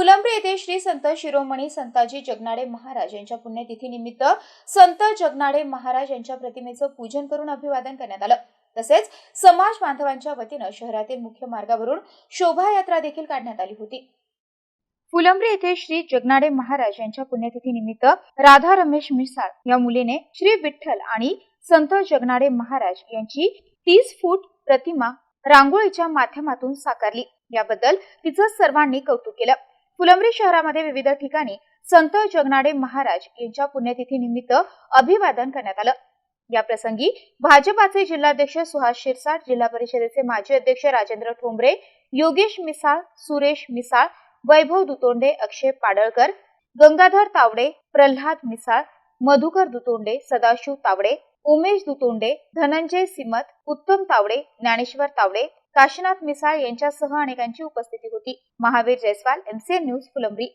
फुलंब्री येथे श्री संत शिरोमणी संताजी जगनाडे महाराज यांच्या पुण्यतिथीनिमित्त संत जगनाडे महाराज यांच्या प्रतिमेचं पूजन करून अभिवादन करण्यात आलं. तसेच समाज बांधवांच्या वतीनं शहरातील मुख्य मार्गावरून शोभायात्रा देखील काढण्यात आली होती. फुलंब्री येथे श्री जगनाडे महाराज यांच्या पुण्यतिथीनिमित्त राधा रमेश मिसाळ या मुलीने श्री विठ्ठल आणि संत जगनाडे महाराज यांची तीस फूट प्रतिमा रांगोळीच्या माध्यमातून साकारली. याबद्दल तिचं सर्वांनी कौतुक केलं. फुलंब्री शहरामध्ये विविध ठिकाणी संत जगनाडे महाराज यांच्या पुण्यतिथीनिमित्त अभिवादन करण्यात आलं. या प्रसंगी भाजपाचे जिल्हाध्यक्ष सुहास शिरसाट जिल्हा परिषदेचे माजी अध्यक्ष राजेंद्र ठोंबरे योगेश मिसाळ सुरेश मिसाळ वैभव दुतोंडे अक्षय पाडळकर गंगाधर तावडे प्रल्हाद मिसाळ मधुकर दुतोंडे सदाशिव तावडे उमेश दुतोंडे धनंजय सिमत उत्तम तावडे ज्ञानेश्वर तावडे काशीनाथ मिसाळ यांच्यासह अनेकांची उपस्थिती होती. Mahavir Jaiswal MCN news Phulambri.